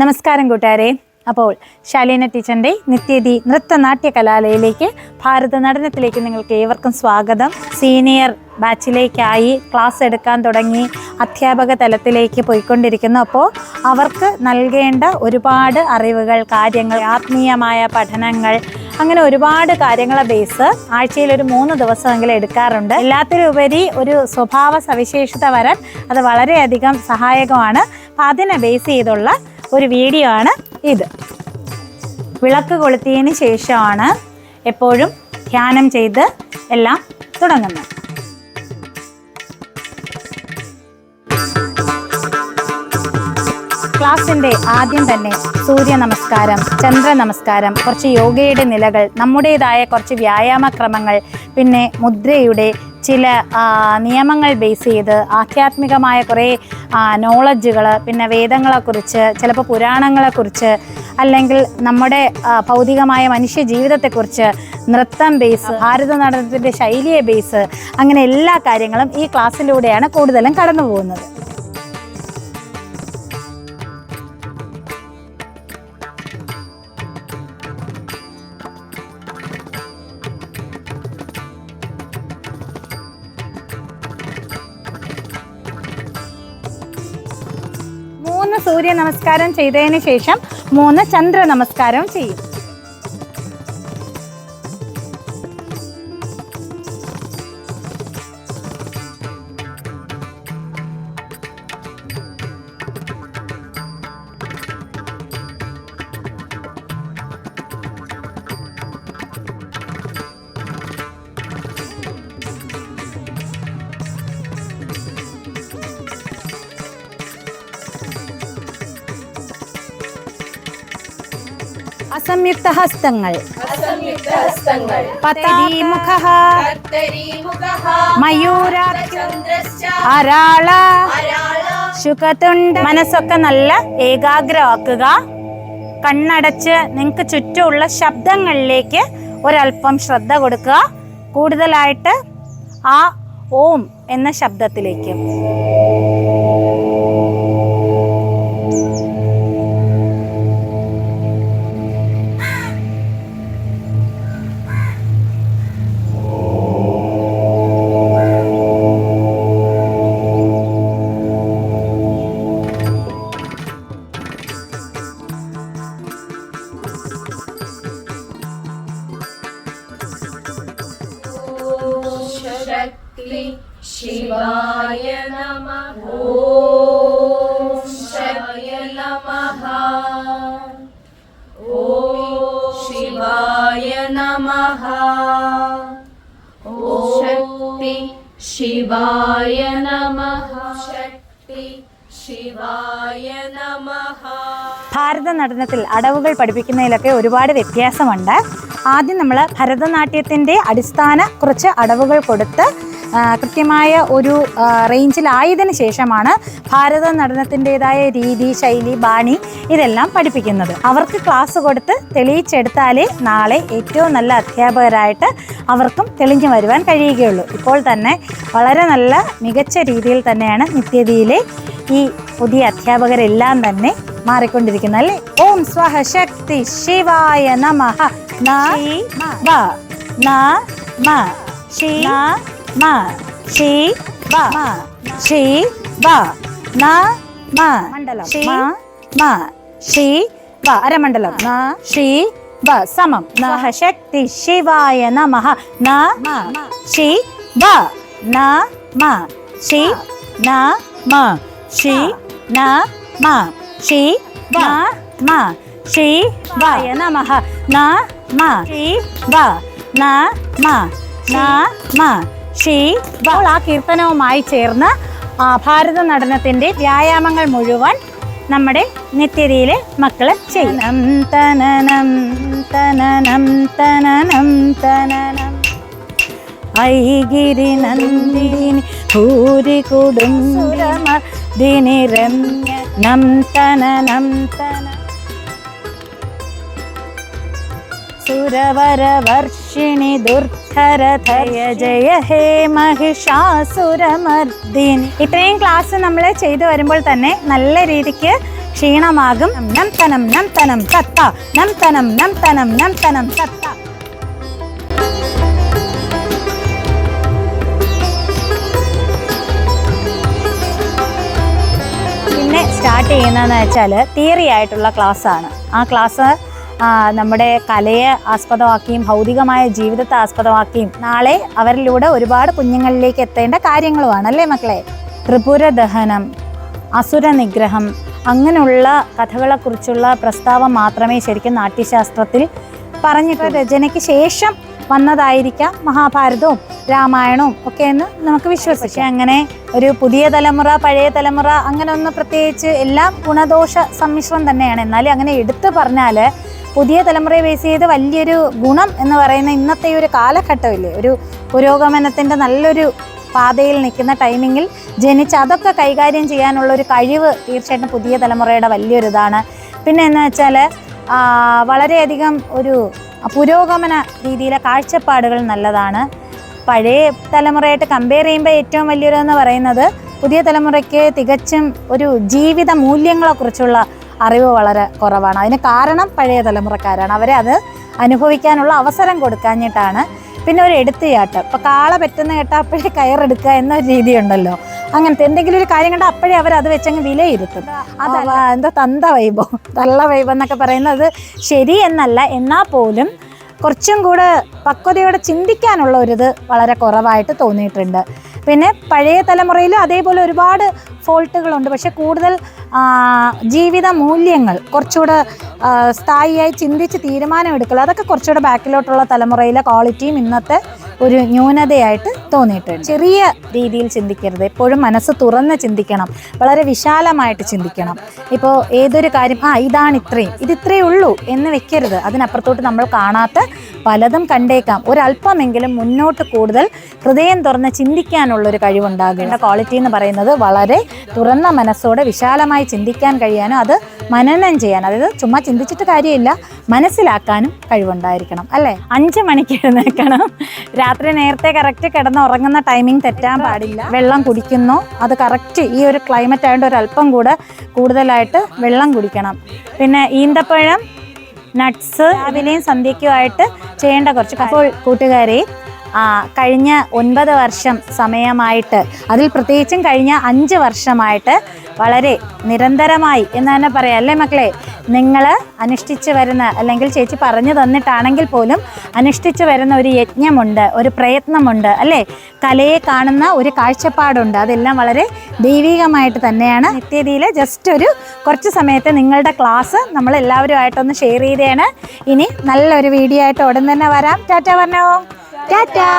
നമസ്കാരം കൂട്ടുകാരെ. അപ്പോൾ ശാലീന ടീച്ചറിന്റെ നിത്യതി നൃത്തനാട്യ കലാലയയിലേക്ക് ഭാരത നടനത്തിലേക്ക് നിങ്ങൾക്ക് ഏവർക്കും സ്വാഗതം. സീനിയർ ബാച്ചിലേക്കായി ക്ലാസ് എടുക്കാൻ തുടങ്ങി അധ്യാപക തലത്തിലേക്ക് പോയിക്കൊണ്ടിരിക്കുന്നു. അപ്പോൾ അവർക്ക് നൽകേണ്ട ഒരുപാട് അറിവുകൾ കാര്യങ്ങൾ ആത്മീയമായ പഠനങ്ങൾ അങ്ങനെ ഒരുപാട് കാര്യങ്ങളെ ബേസ് ആഴ്ചയിൽ ഒരു മൂന്ന് ദിവസമെങ്കിലും എടുക്കാറുണ്ട്. എല്ലാത്തിലുപരി ഒരു സ്വഭാവ സവിശേഷത വരാൻ അത് വളരെയധികം സഹായകമാണ്. അപ്പം അതിനെ ബേസ് ചെയ്തുള്ള ഒരു വീഡിയോ ആണ് ഇത്. വിളക്ക് കൊളുത്തിയതിന് ശേഷമാണ് എപ്പോഴും ധ്യാനം ചെയ്ത് എല്ലാം തുടങ്ങുന്നത്. ക്ലാസിന്റെ ആദ്യം തന്നെ സൂര്യ നമസ്കാരം ചന്ദ്ര നമസ്കാരം കുറച്ച് യോഗയുടെ നിലകൾ നമ്മുടേതായ കുറച്ച് വ്യായാമക്രമങ്ങൾ പിന്നെ മുദ്രയുടെ ചില നിയമങ്ങൾ ബേസ് ചെയ്ത് ആധ്യാത്മികമായ കുറേ നോളജുകൾ പിന്നെ വേദങ്ങളെക്കുറിച്ച് ചിലപ്പോൾ പുരാണങ്ങളെക്കുറിച്ച് അല്ലെങ്കിൽ നമ്മുടെ ഭൗതികമായ മനുഷ്യ ജീവിതത്തെക്കുറിച്ച് നൃത്തം ബേസ് ഭാരത നടനത്തിന്റെ ശൈലിയെ ബേസ് അങ്ങനെ എല്ലാ കാര്യങ്ങളും ഈ ക്ലാസ്സിലൂടെയാണ് കൂടുതലും കടന്നു പോകുന്നത് സൂര്യ നമസ്കാരം ചെയ്തതിന് ശേഷം മൂന്ന് ചന്ദ്ര നമസ്കാരം ചെയ്യും. അസംയുക്ത ഹസ്തങ്ങൾ. അരാള. ശുഖതുണ്ട് മനസ്സൊക്കെ നല്ല ഏകാഗ്രമാക്കുക. കണ്ണടച്ച് നിങ്ങൾക്ക് ചുറ്റുമുള്ള ശബ്ദങ്ങളിലേക്ക് ഒരല്പം ശ്രദ്ധ കൊടുക്കുക. കൂടുതലായിട്ട് ആ ഓം എന്ന ശബ്ദത്തിലേക്ക്. शक्ति शिवाय नमः ॐ शिवाय नमः ॐ शिवाय नमः ॐ शक्ति शिवाय नमः शक्ति शिवाय नमः ഭാരത നടനത്തിൽ അടവുകൾ പഠിപ്പിക്കുന്നതിലൊക്കെ ഒരുപാട് വ്യത്യാസമുണ്ട് ആദ്യം നമ്മൾ ഭരതനാട്യത്തിൻ്റെ അടിസ്ഥാന കുറച്ച് അടവുകൾ കൊടുത്ത് ആ, കൃത്യമായ ഒരു റേഞ്ചിലായതിനു ശേഷമാണ് ഭാരത നടനത്തിന്റെതായ രീതി ശൈലി ബാണി ഇതെല്ലാം പഠിപ്പിക്കുന്നത്. അവർക്ക് ക്ലാസ് കൊടുത്ത് തെളിയിച്ചെടുത്താലേ നാളെ ഏറ്റവും നല്ല അധ്യാപകരായിട്ട് അവർക്കും തെളിഞ്ഞു വരുവാൻ കഴിയുകയുള്ളൂ. ഇപ്പോൾ തന്നെ വളരെ നല്ല മികച്ച രീതിയിൽ തന്നെയാണ് നിത്യതിയിലെ ഈ പുതിയ അധ്യാപകരെല്ലാം തന്നെ മാറിക്കൊണ്ടിരിക്കുന്നത് അല്ലേ? ഓം സ്വഹ ശക്തി ശിവായ നമ. ന ശി മ ശി ബ ശി ബ ന മ മണ്ഡലം ശി മ ശി ബ അരമണ്ഡലം ന ശി ബ സമം നഹ ശക്തി ശിവായ നമഃ ന മ ശി ബ ന മ ശി ന മ ശി ന മ ശി വ മ ശി വായ നമഃ ന മ ശി വ ന മ ന മ വ അപ്പോൾ ആ കീർത്തനവുമായി ചേർന്ന് ഭാരത നടനത്തിന്റെ വ്യായാമങ്ങൾ മുഴുവൻ നമ്മുടെ നിത്യതയിലെ മക്കൾ ചെയ്യണം തനനം തനനം തനനം തനനം. ഐഗിരി നന്ദിനി ഭൂരി കുടുംബ ദിനിരം നം തന നം തന സുരവരവർഷിണി ദുർധരധയ ജയ ഹേ മഹിഷാസുരമർദിനി ഇത്രയും ക്ലാസ് നമ്മൾ ചെയ്തു വരുമ്പോൾ തന്നെ നല്ല രീതിക്ക് ക്ഷീണമാകും. നം തനം നം തനം തത്ത. നം തനം നം തനം നം തനം തത്ത. പിന്നെ സ്റ്റാർട്ട് ചെയ്യുന്നതെന്ന് വെച്ചാൽ തിയറി ആയിട്ടുള്ള ക്ലാസ്സാണ് ആ ക്ലാസ് നമ്മുടെ കലയെ ആസ്പദമാക്കിയും ഭൗതികമായ ജീവിതത്തെ ആസ്പദമാക്കിയും നാളെ അവരിലൂടെ ഒരുപാട് കുഞ്ഞുങ്ങളിലേക്ക് എത്തേണ്ട കാര്യങ്ങളുമാണ് അല്ലേ മക്കളെ? ത്രിപുര ദഹനം അസുര നിഗ്രഹം അങ്ങനെയുള്ള കഥകളെക്കുറിച്ചുള്ള പ്രസ്താവം മാത്രമേ ശരിക്കും നാട്യശാസ്ത്രത്തിൽ പറഞ്ഞിട്ട് രചനയ്ക്ക് ശേഷം വന്നതായിരിക്കാം മഹാഭാരതവും രാമായണവും ഒക്കെ എന്ന് നമുക്ക് വിശ്വസിക്കാം. പക്ഷേ അങ്ങനെ ഒരു പുതിയ തലമുറ പഴയ തലമുറ അങ്ങനെ ഒന്ന് പ്രത്യേകിച്ച് എല്ലാം ഗുണദോഷ സമ്മിശ്രം തന്നെയാണ്. എന്നാലും അങ്ങനെ എടുത്തു പറഞ്ഞാൽ പുതിയ തലമുറയെ ബേസ് ചെയ്ത് വലിയൊരു ഗുണം എന്ന് പറയുന്ന ഇന്നത്തെ ഒരു കാലഘട്ടമില്ലേ? ഒരു പുരോഗമനത്തിന്റെ നല്ലൊരു പാതയിൽ നിൽക്കുന്ന ടൈമിങ്ങിൽ ജനിച്ച് അതൊക്കെ കൈകാര്യം ചെയ്യാനുള്ള ഒരു കഴിവ് തീർച്ചയായിട്ടും പുതിയ തലമുറയുടെ വലിയൊരു ഇതാണ്. പിന്നെ എന്ന് വെച്ചാൽ വളരെയധികം ഒരു പുരോഗമന രീതിയിലെ കാഴ്ചപ്പാടുകൾ നല്ലതാണ്. പഴയ തലമുറയായിട്ട് കമ്പയർ ചെയ്യുമ്പോൾ ഏറ്റവും വലിയൊരു എന്ന് പറയുന്നത് പുതിയ തലമുറയ്ക്ക് തികച്ചും ഒരു ജീവിത മൂല്യങ്ങളെക്കുറിച്ചുള്ള അറിവ് വളരെ കുറവാണ്. അതിന് കാരണം പഴയ തലമുറക്കാരാണ്. അവരെ അത് അനുഭവിക്കാനുള്ള അവസരം കൊടുക്കാഞ്ഞിട്ടാണ്. പിന്നെ ഒരു എടുത്തുചാട്ടം. ഇപ്പം കാള പറ്റുന്ന കേട്ടാൽ അപ്പോഴേ കയറെടുക്കുക എന്ന രീതിയുണ്ടല്ലോ. അങ്ങനത്തെ എന്തെങ്കിലും ഒരു കാര്യം കണ്ടാൽ അപ്പോഴേ അവർ അത് വെച്ചങ്ങ് വിലയിരുത്തും. അതല്ല എന്താ തന്ത വൈബോ തള്ള വൈഭവം എന്നൊക്കെ പറയുന്നത് ശരി എന്നല്ല. എന്നാൽ പോലും കുറച്ചും കൂടെ പക്വതയോടെ ചിന്തിക്കാനുള്ള ഒരിത് വളരെ കുറവായിട്ട് തോന്നിയിട്ടുണ്ട്. പിന്നെ പഴയ തലമുറയിൽ അതേപോലെ ഒരുപാട് ഫോൾട്ടുകളുണ്ട് പക്ഷെ കൂടുതൽ ജീവിത മൂല്യങ്ങൾ കുറച്ചുകൂടെ സ്ഥായിയായി ചിന്തിച്ച് തീരുമാനം എടുക്കൽ അതൊക്കെ കുറച്ചുകൂടെ ബാക്കിലോട്ടുള്ള തലമുറയിലെ ക്വാളിറ്റിയും ഇന്നത്തെ ഒരു ന്യൂനതയായിട്ട് തോന്നിയിട്ടുണ്ട്. ചെറിയ രീതിയിൽ ചിന്തിക്കരുത്. എപ്പോഴും മനസ്സ് തുറന്ന് ചിന്തിക്കണം. വളരെ വിശാലമായിട്ട് ചിന്തിക്കണം. ഇപ്പോൾ ഏതൊരു കാര്യം ആ ഇതാണ് ഇത്രയും. ഇത് ഇത്രയേ ഉള്ളൂ എന്ന് വെക്കരുത്. അതിനപ്പുറത്തോട്ട് നമ്മൾ കാണാത്ത പലതും കണ്ടേക്കാം. ഒരല്പമെങ്കിലും മുന്നോട്ട് കൂടുതൽ ഹൃദയം തുറന്ന് ചിന്തിക്കാനുള്ള ഒരു കഴിവുണ്ടാകേണ്ട. ക്വാളിറ്റി എന്ന് പറയുന്നത് വളരെ തുറന്ന മനസ്സോടെ വിശാലമായി ചിന്തിക്കാൻ കഴിയാനും അത് മനനം ചെയ്യാൻ അതായത് ചുമ്മാ ചിന്തിച്ചിട്ട് കാര്യമില്ല മനസ്സിലാക്കാനും കഴിവുണ്ടായിരിക്കണം. അല്ലേ? അഞ്ച് മണിക്ക് എഴുന്നേൽക്കണം. രാത്രി നേരത്തെ കറക്റ്റ് കിടന്ന് ഉറങ്ങുന്ന ടൈമിംഗ് തെറ്റാൻ പാടില്ല വെള്ളം കുടിക്കുന്നു അത് കറക്റ്റ് ഈ ഒരു ക്ലൈമറ്റ് ആയതുകൊണ്ട് ഒരു അല്പം കൂടെ കൂടുതലായിട്ട് വെള്ളം കുടിക്കണം പിന്നെ ഈന്തപ്പഴം നട്ട്സ് രാവിലെയും സന്ധ്യയ്ക്കുമായിട്ട് ചെയ്യേണ്ട കുറച്ച്. അപ്പോൾ കൂട്ടുകാരെ ആ, കഴിഞ്ഞ ഒൻപത് വർഷം സമയമായിട്ട് അതിൽ പ്രത്യേകിച്ചും കഴിഞ്ഞ അഞ്ച് വർഷമായിട്ട് വളരെ നിരന്തരമായി എന്ന് തന്നെ പറയാം അല്ലേ മക്കളെ? നിങ്ങൾ അനുഷ്ഠിച്ച് വരുന്ന അല്ലെങ്കിൽ ചേച്ചി പറഞ്ഞു തന്നിട്ടാണെങ്കിൽ പോലും അനുഷ്ഠിച്ച് വരുന്ന ഒരു യജ്ഞമുണ്ട് ഒരു പ്രയത്നമുണ്ട് അല്ലേ? കലയെ കാണുന്ന ഒരു കാഴ്ചപ്പാടുണ്ട്. അതെല്ലാം വളരെ ദൈവികമായിട്ട് തന്നെയാണ്. നിത്യതിയിൽ ജസ്റ്റ് ഒരു കുറച്ച് സമയത്ത് നിങ്ങളുടെ ക്ലാസ് നമ്മൾ എല്ലാവരുമായിട്ടൊന്ന് ഷെയർ ചെയ്തതാണ് ഇനി നല്ലൊരു വീഡിയോ ആയിട്ട് ഉടൻ തന്നെ വരാം. ടാറ്റ പറഞ്ഞോ? ടാറ്റാ